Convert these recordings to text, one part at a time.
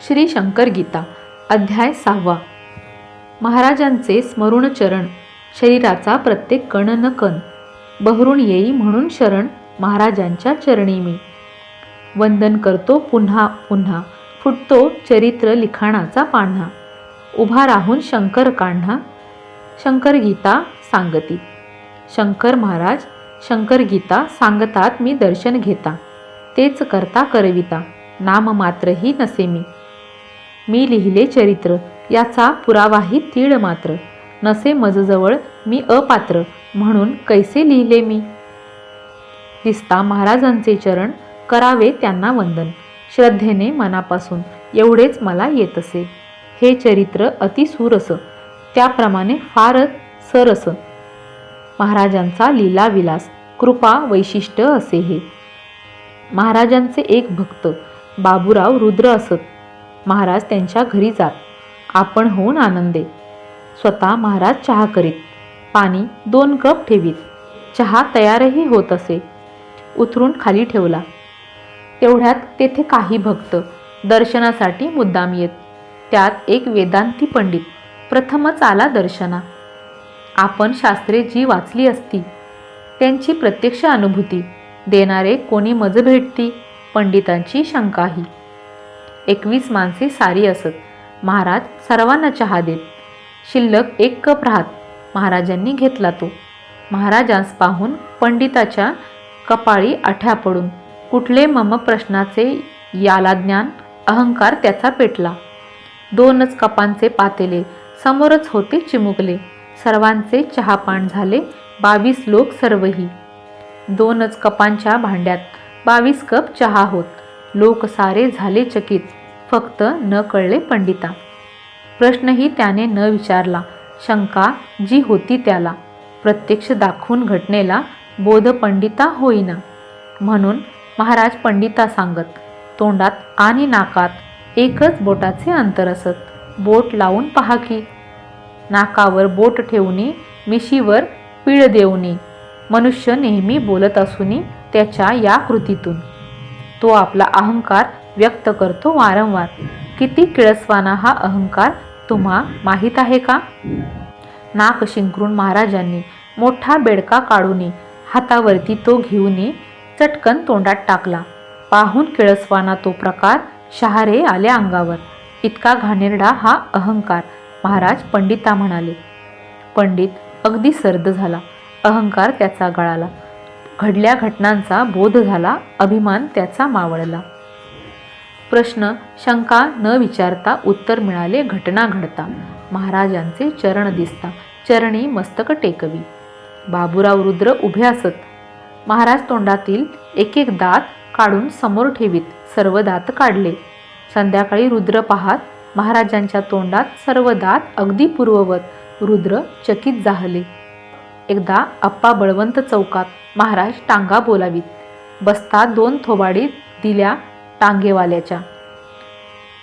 श्री शंकर गीता अध्याय सहावा. महाराजांचे स्मरुण चरण शरीराचा प्रत्येक कण न कण बहरून येई म्हणून शरण महाराजांच्या चरणी मी. वंदन करतो पुन्हा पुन्हा फुटतो चरित्र लिखाणाचा पान्हा. उभा राहून शंकर काढणा शंकर गीता सांगती. शंकर महाराज शंकर गीता सांगतात मी दर्शन घेता. तेच करता करविता. नाम मात्रही नसे मी. मी लिहिले चरित्र. याचा पुरावाही तीळ मात्र. नसे मजजवळ मी अपात्र म्हणून कैसे लिहिले मी? दिसता महाराजांचे चरण करावे त्यांना वंदन. श्रद्धेने मनापासून एवढेच मला येत असे हे चरित्र अतिसुरस त्याप्रमाणे फारच सरस. महाराजांचा लीलाविलास कृपा वैशिष्ट्य असे हे. महाराजांचे एक भक्त बाबूराव रुद्र असत. महाराज त्यांच्या घरी जात आपण होऊन आनंदे. स्वतः महाराज चहा करीत. पाणी दोन कप ठेवीत. चहा तयारही होत असे. उतरून खाली ठेवला. तेवढ्यात तेथे काही भक्त दर्शनासाठी मुद्दाम येत. त्यात एक वेदांती पंडित प्रथमच आला दर्शना. आपण शास्त्रे जी वाचली असती त्यांची प्रत्यक्ष अनुभूती देणारे कोणी मज भेटती पंडितांची शंकाही. एकवीस माणसे सारी असत. महाराज सर्वांना चहा देत. शिल्लक एक कप राहत. महाराजांनी घेतला तो. महाराजांस पाहून पंडिताच्या कपाळी आठ्या पडून कुठले मम प्रश्नाचे याला ज्ञान अहंकार त्याचा पेटला. दोनच कपांचे पातेले समोरच होते चिमुकले. सर्वांचे चहापान झाले बावीस लोक सर्वही. दोनच कपांच्या भांड्यात बावीस कप चहा होत. लोक सारे झाले चकित. फक्त न कळले पंडिता. प्रश्नही त्याने न विचारला. शंका जी होती त्याला प्रत्यक्ष दाखवून घटनेला बोध पंडिता होईना. म्हणून महाराज पंडिता सांगत तोंडात आणि नाकात एकच बोटाचे अंतर असत. बोट लावून पहा की. नाकावर बोट ठेवणे मिशीवर पीळ देऊनी मनुष्य नेहमी बोलत असून त्याच्या या कृतीतून. तो आपला अहंकार व्यक्त करतो वारंवार. किती किळसवाना हा अहंकार तुम्हा माहीत आहे का? नाक शिंकरून महाराजांनी मोठा बेडका काढून हातावरती तो घेऊन चटकन तोंडात टाकला. पाहून किळसवाना तो प्रकार शहारे आले अंगावर. इतका घाणेरडा हा अहंकार महाराज पंडिता म्हणाले. पंडित अगदी सर्द झाला. अहंकार त्याचा गळाला. घडल्या घटनांचा बोध झाला अभिमान त्याचा मावळला. प्रश्न शंका न विचारता उत्तर मिळाले घटना घडता. महाराजांचे चरण दिसता. चरणी मस्तक टेकवी. बाबुराव रुद्र उभे असत. महाराज तोंडातील एक एक दात काढून समोर ठेवीत. सर्व दात काढले. संध्याकाळी रुद्र पाहात महाराजांच्या तोंडात सर्व दात अगदी पूर्ववत. रुद्र चकित जाहले एकदा अप्पा बळवंत चौकात महाराज टांगा बोलावीत. बसता दोन थोबाडी दिल्या टांगेवाल्याच्या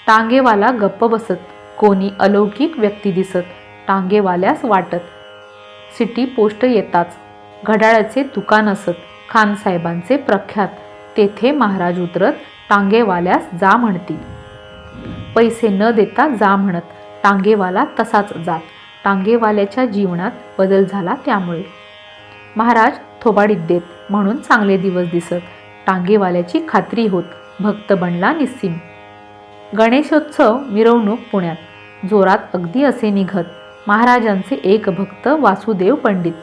टांगेवाला गप्प बसत कोणी अलौकिक व्यक्ती दिसत टांगेवाल्यास वाटत. सिटी पोस्ट येताच घड्याळाचे दुकान असत खानसाहेबांचे प्रख्यात. तेथे महाराज उतरत टांगेवाल्यास जा म्हणतील. पैसे न देता जा म्हणत टांगेवाला तसाच जात. टांगेवाल्याच्या जीवनात बदल झाला त्यामुळे. महाराज थोबाडीत देत म्हणून चांगले दिवस दिसत. टांगेवाल्याची खात्री होत भक्त बनला निस्सीम. गणेशोत्सव मिरवणूक पुण्यात. जोरात अगदी असे निघत. महाराजांचे एक भक्त वासुदेव पंडित.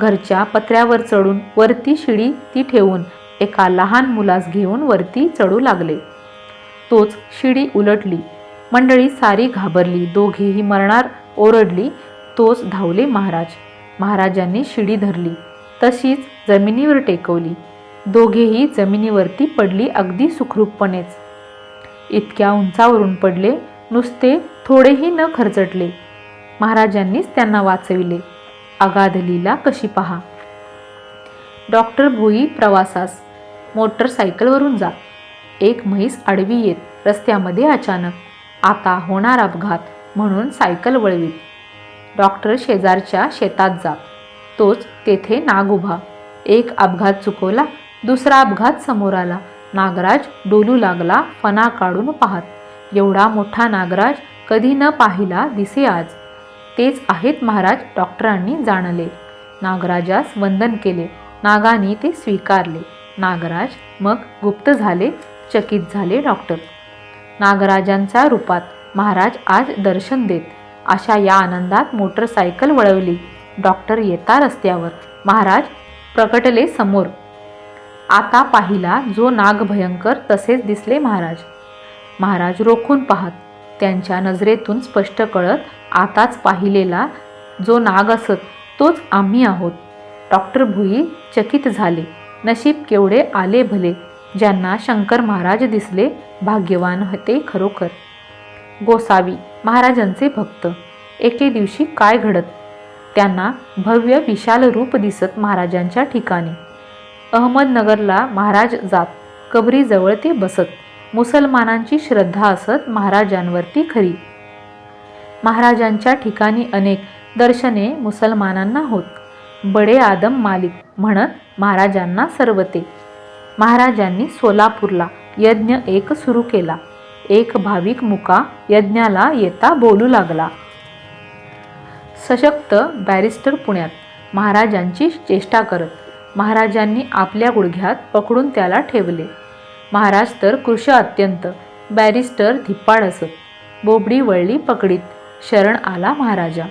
घरच्या पत्र्यावर चढून वरती शिडी ती ठेवून एका लहान मुलास घेऊन वरती चढू लागले. तोच शिडी उलटली. मंडळी सारी घाबरली. दोघेही मरणार ओरडली. तोच धावले महाराज. महाराजांनी शिडी धरली. तशीच जमिनीवर टेकवली. दोघेही जमिनीवरती पडली अगदी सुखरूपपणेच. इतक्या उंचावरून पडले नुसते थोडेही न खरचटले. महाराजांनीच त्यांना वाचविले. अगाध लीला कशी पहा. डॉक्टर भोई प्रवासास मोटरसायकलवरून जात एक म्हैस आडवी येत रस्त्यामध्ये अचानक. आता होणार अपघात म्हणून सायकल वळवीत. डॉक्टर शेजारच्या शेतात जात तोच तेथे नाग उभा. एक अपघात चुकवला दुसरा अपघात समोर आला. नागराज डोलू लागला फणा काढून पाहत. एवढा मोठा नागराज कधी न पाहिला दिसे आज. तेच आहेत महाराज डॉक्टरांनी जाणले. नागराजास वंदन केले. नागाने ते स्वीकारले. नागराज मग गुप्त झाले चकित झाले डॉक्टर. नागराजांच्या रूपात महाराज आज दर्शन देत. अशा या आनंदात मोटरसायकल वळवली. डॉक्टर येता रस्त्यावर. महाराज प्रकटले समोर. आता पाहिला जो नाग भयंकर तसेच दिसले महाराज. महाराज रोखून पाहत त्यांच्या नजरेतून स्पष्ट कळत आताच पाहिलेला जो नाग असत तोच आम्ही आहोत. डॉक्टर भुई चकित झाले. नशीब केवढे आले भले ज्यांना शंकर महाराज दिसले भाग्यवान होते खरोखर. गोसावी महाराजांचे भक्त. एके दिवशी काय घडत? त्यांना भव्य विशाल रूप दिसत महाराजांच्या ठिकाणी. अहमदनगरला महाराज जात कबरीजवळ ते बसत. मुसलमानांची श्रद्धा असत महाराजांवरती खरी. महाराजांच्या ठिकाणी अनेक दर्शने मुसलमानांना होत. बडे आदम मालिक म्हणत महाराजांना सर्वते. महाराजांनी सोलापूरला यज्ञ एक सुरू केला. एक भाविक मुका यज्ञाला येता बोलू लागला. सशक्त बॅरिस्टर पुण्यात महाराजांची चेष्टा करत महाराजांनी आपल्या गुडघ्यात पकडून त्याला ठेवले. महाराज तर कृश अत्यंत बॅरिस्टर धिप्पाड असत. बोबडी वळली पकडीत. शरण आला महाराजा.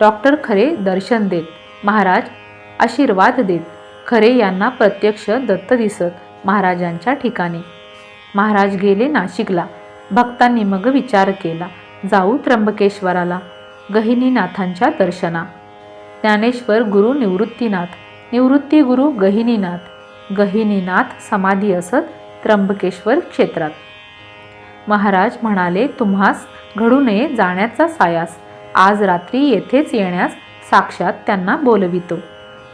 डॉक्टर खरे दर्शन देत. महाराज आशीर्वाद देत. खरे यांना प्रत्यक्ष दत्त दिसत महाराजांच्या ठिकाणी. महाराज गेले नाशिकला. भक्तांनी मग विचार केला. जाऊ त्र्यंबकेश्वराला गहिनीनाथांच्या दर्शना. ज्ञानेश्वर गुरु निवृत्तीनाथ निवृत्ती गुरु गहिनीनाथ. गहिनीनाथ समाधी असत त्र्यंबकेश्वर क्षेत्रात. महाराज म्हणाले तुम्हास घडू नये जाण्याचा सायास. आज रात्री येथेच येण्यास साक्षात त्यांना बोलवितो.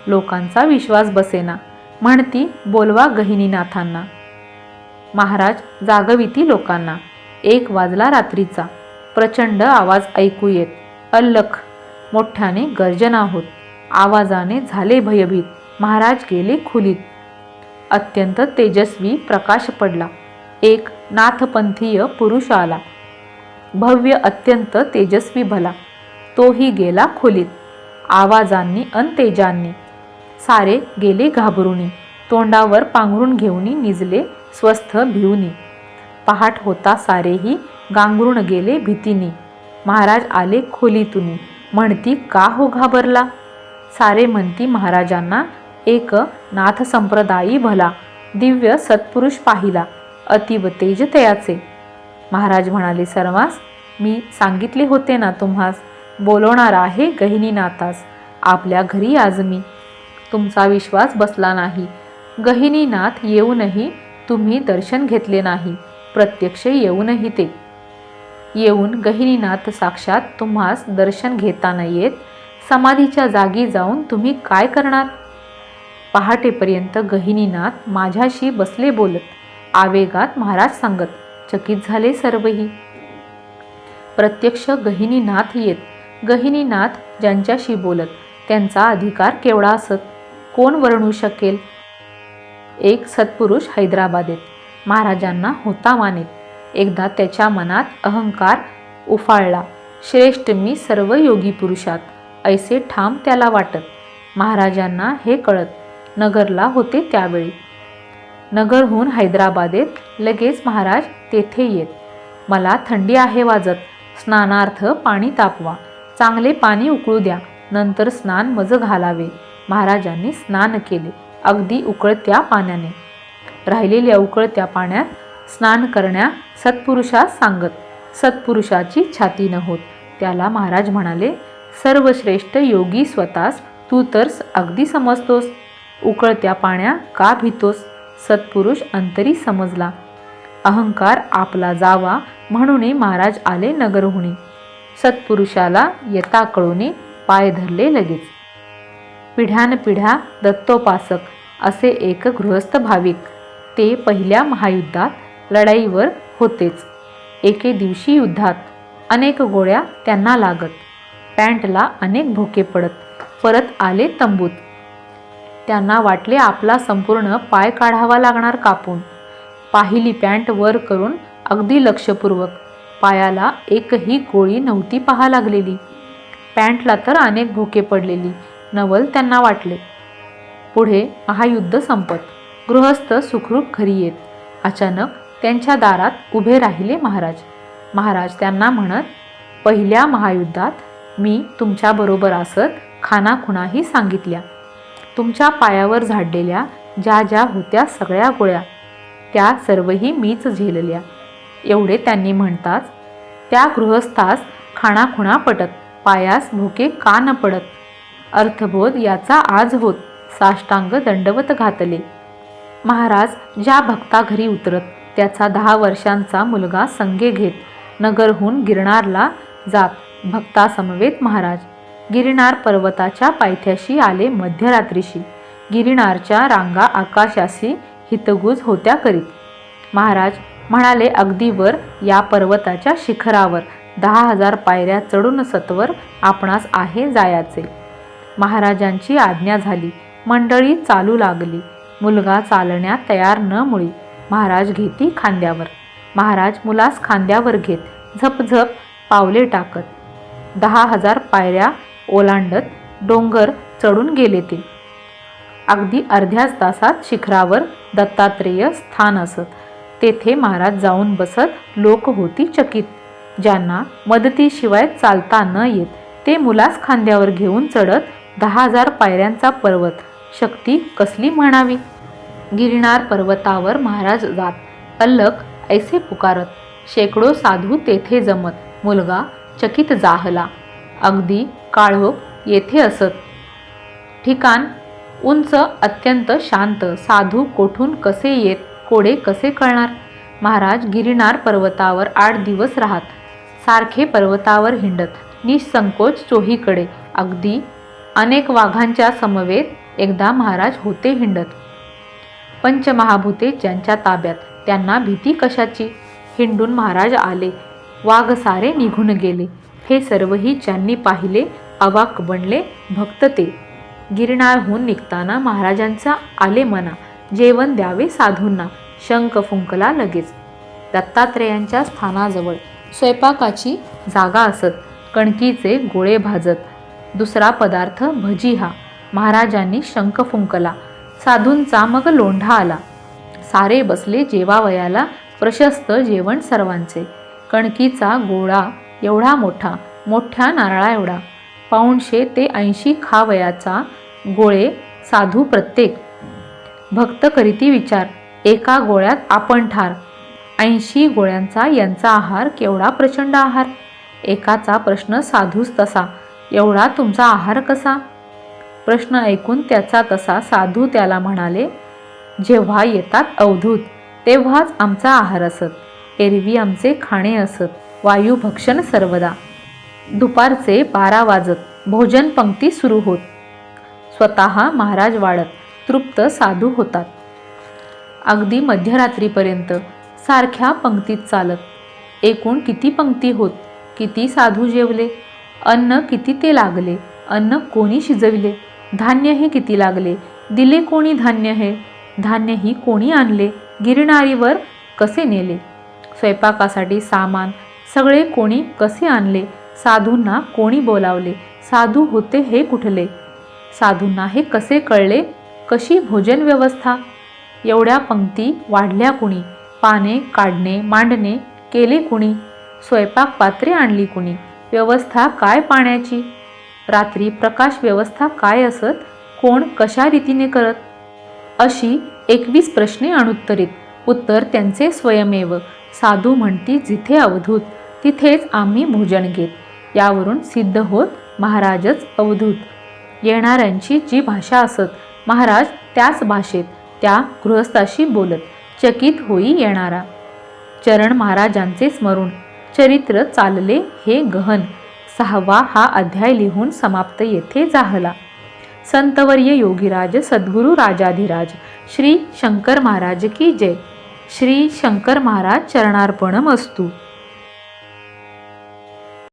लोकांचा विश्वास बसेना. म्हणती बोलवा गहिनीनाथांना. महाराज जागविती लोकांना. एक वाजला रात्रीचा. प्रचंड आवाज ऐकू येत. अल्लख. मोठ्याने गर्जना होत. आवाजाने झाले भयभीत. महाराज गेले खोलीत. अत्यंत तेजस्वी प्रकाश पडला. एक नाथपंथीय पुरुष आला. भव्य अत्यंत तेजस्वी भला. तोही गेला खोलीत. आवाजांनी अन तेजांनी. सारे गेले घाबरुनी. तोंडावर पांघरून घेऊनी निजले स्वस्थ भिवनी. पहाट होता सारेही गांगरून गेले भीतीनी. महाराज आले खोलीतुनी. म्हणती का हो घाबरला? सारे म्हणती महाराजांना एक नाथ संप्रदायी भला दिव्य सत्पुरुष पाहिला अतिव तेज तयाचे महाराज म्हणाले सर्वांस मी सांगितले होते ना तुम्हास बोलवणार आहे गहिनीनाथास आपल्या घरी आज मी. तुमचा विश्वास बसला नाही. गहिनीनाथ येऊनही तुम्ही दर्शन घेतले नाही प्रत्यक्ष येऊनही ते. येऊन गहिनीनाथ साक्षात तुम्हास दर्शन घेता येत समाधीच्या जागी जाऊन तुम्ही काय करणार? पहाटेपर्यंत गहिनीनाथ माझ्याशी बसले बोलत आवेगात महाराज सांगत चकित झाले सर्वही. प्रत्यक्ष गहिनीनाथ येत गहिनीनाथ ज्यांच्याशी बोलत त्यांचा अधिकार केवढा असत? कोण वर्णू शकेल? एक सत्पुरुष हैदराबादेत महाराजांना होता मानेत. एकदा त्याच्या मनात अहंकार उफाळला. श्रेष्ठ मी सर्व योगी पुरुषात. ऐसे ठाम त्याला वाटत. महाराजांना हे कळत नगरला होते त्यावेळी. नगरहून हैदराबादेत लगेच महाराज तेथे येत. मला थंडी आहे वाजत. स्नानार्थ पाणी तापवा. चांगले पाणी उकळू द्या. नंतर स्नान मज घालावे. महाराजांनी स्नान केले. अगदी उकळत्या पाण्याने. राहिलेल्या उकळत्या पाण्यात स्नान करण्या सत्पुरुषास सांगत. सत्पुरुषाची छाती न होत. त्याला महाराज म्हणाले सर्वश्रेष्ठ योगी स्वतःस तू तर अगदी समजतोस. उकळत्या पाण्या का भीतोस? सत्पुरुष अंतरी समजला. अहंकार आपला जावा म्हणून महाराज आले नगरहुणे सत्पुरुषाला येता कळूने पाय धरले लगेच. पिढ्यानपिढ्या दत्तोपासक असे एक गृहस्थ भाविक ते पहिल्या महायुद्धात लढाईवर होतेच. एके दिवशी युद्धात अनेक गोळ्या त्यांना लागत. पॅन्टला अनेक भोके पडत परत आले तंबूत. त्यांना वाटले आपला संपूर्ण पाय काढावा लागणार कापून. पाहिली पॅन्ट वर करून अगदी लक्षपूर्वक पायाला एकही गोळी नव्हती पहा लागलेली. पॅन्टला तर अनेक भोके पडलेली नवल त्यांना वाटले. पुढे महायुद्ध संपत. गृहस्थ सुखरूप घरी येत. अचानक त्यांच्या दारात उभे राहिले महाराज. महाराज त्यांना म्हणत पहिल्या महायुद्धात मी तुमच्याबरोबर असत खानाखुणाही सांगितल्या. तुमच्या पायावर झाडलेल्या ज्या ज्या होत्या सगळ्या गोळ्या त्या सर्वही मीच झेलल्या. एवढे त्यांनी म्हणताच त्या गृहस्थास खाणाखुणा पटत पायास भुके का न पडत? अर्थबोध याचा आज होत साष्टांग दंडवत घातले. महाराज ज्या भक्ता घरी उतरत त्याचा दहा वर्षांचा मुलगा संगे घेत नगरहून गिरणारला जात. भक्तासमवेत महाराज. गिरिनार पर्वताच्या पायथ्याशी आले मध्यरात्रीशी. गिरिनारच्या रांगा आकाशाशी हितगुज होत्या करीत. महाराज म्हणाले अगदी वर या पर्वताच्या शिखरावर दहा हजार पायऱ्या चढून सत्वर आपणास आहे जायाचे. महाराजांची आज्ञा झाली. मंडळी चालू लागली. मुलगा चालण्यात तयार न मुळी महाराज घेती खांद्यावर. महाराज मुलास खांद्यावर घेत झपझप पावले टाकत. दहा हजार पायऱ्या ओलांडत डोंगर चढून गेले ते. अगदी अर्ध्याच तासात शिखरावर दत्तात्रेय स्थान असत. तेथे महाराज जाऊन बसत लोक होती चकित. ज्यांना मदतीशिवाय चालता न येत ते मुलास खांद्यावर घेऊन चढत दहा हजार पायऱ्यांचा पर्वत शक्ती कसली म्हणावी? गिरणार पर्वतावर महाराज जात अल्लक ऐसे पुकारत शेकडो साधू तेथे जमत. मुलगा चकित जाहला. अगदी काळोख येथे असत. ठिकाण उंच अत्यंत शांत साधू कोठून कसे येत कोडे कसे कळणार? महाराज गिरिनार पर्वतावर आठ दिवस राहत. सारखे पर्वतावर हिंडत निसंकोच चोहीकडे. अगदी अनेक वाघांच्या समवेत एकदा महाराज होते हिंडत. पंचमहाभूते ज्यांच्या ताब्यात त्यांना भीती कशाची? हिंडून महाराज आले. वाघ सारे निघून गेले. हे सर्वही ज्यांनी पाहिले अवाक बनले भक्त ते. गिरणारहून निघताना महाराजांचा आले मना जेवण द्यावे साधूंना शंख फुंकला लगेच. दत्तात्रेयांच्या स्थानाजवळ स्वयंपाकाची जागा असत कणकीचे गोळे भाजत. दुसरा पदार्थ भजी हा. महाराजांनी शंख फुंकला. साधूंचा मग लोंढा आला. सारे बसले जेवावयाला प्रशस्त जेवण सर्वांचे. कणकीचा गोळा एवढा मोठा मोठ्या नारळा एवढा. पाऊणशे ते ऐंशी खावयाचा गोळे साधू प्रत्येक. भक्त करीती विचार एका गोळ्यात आपण ठार. ऐंशी गोळ्यांचा यांचा आहार केवढा प्रचंड आहार? एकाचा प्रश्न साधूस तसा एवढा तुमचा आहार कसा? प्रश्न ऐकून त्याचा तसा साधू त्याला म्हणाले जेव्हा येतात अवधूत तेव्हाच आमचा आहार असत. एरवी आमचे खाणे असत. वायुभक्षण सर्वदा. दुपारचे बारा वाजत. भोजन पंक्ती सुरू होत. स्वतः महाराज वाढत. तृप्त साधू होतात. अगदी मध्यरात्रीपर्यंत सारख्या पंक्तीत चालत. एकूण किती पंक्ती होत? किती साधू जेवले? अन्न किती ते लागले? अन्न कोणी शिजविले? धान्यही किती लागले? दिले कोणी धान्य हे? धान्यही कोणी आणले? गिरणारीवर कसे नेले? स्वयंपाकासाठी सामान सगळे कोणी कसे आणले? साधूंना कोणी बोलावले? साधू होते हे कुठले? साधूंना हे कसे कळले? कशी भोजन व्यवस्था? एवढ्या पंक्ती वाढल्या कुणी? पाने काढणे मांडणे केले कुणी? स्वयंपाक पात्रे आणली कुणी? व्यवस्था काय पाण्याची? रात्री प्रकाश व्यवस्था काय असत? कोण कशा रीतीने करत? अशी एकवीस प्रश्ने अनुत्तरित उत्तर त्यांचे स्वयमेव. साधू म्हणती जिथे अवधूत तिथेच आम्ही भोजन घेत. यावरून सिद्ध होत महाराजच अवधूत. येणाऱ्यांची जी भाषा असत महाराज त्याच भाषेत त्या गृहस्थाशी बोलत चकित होई येणारा. चरण महाराजांचे स्मरून चरित्र चालले हे गहन. सहावा हा अध्याय लिहून समाप्त येथे जाहला संतवर्य योगीराज सद्गुरु राजाधिराज श्री शंकर महाराज की जय. श्री शंकर महाराज चरणार्पणम असतू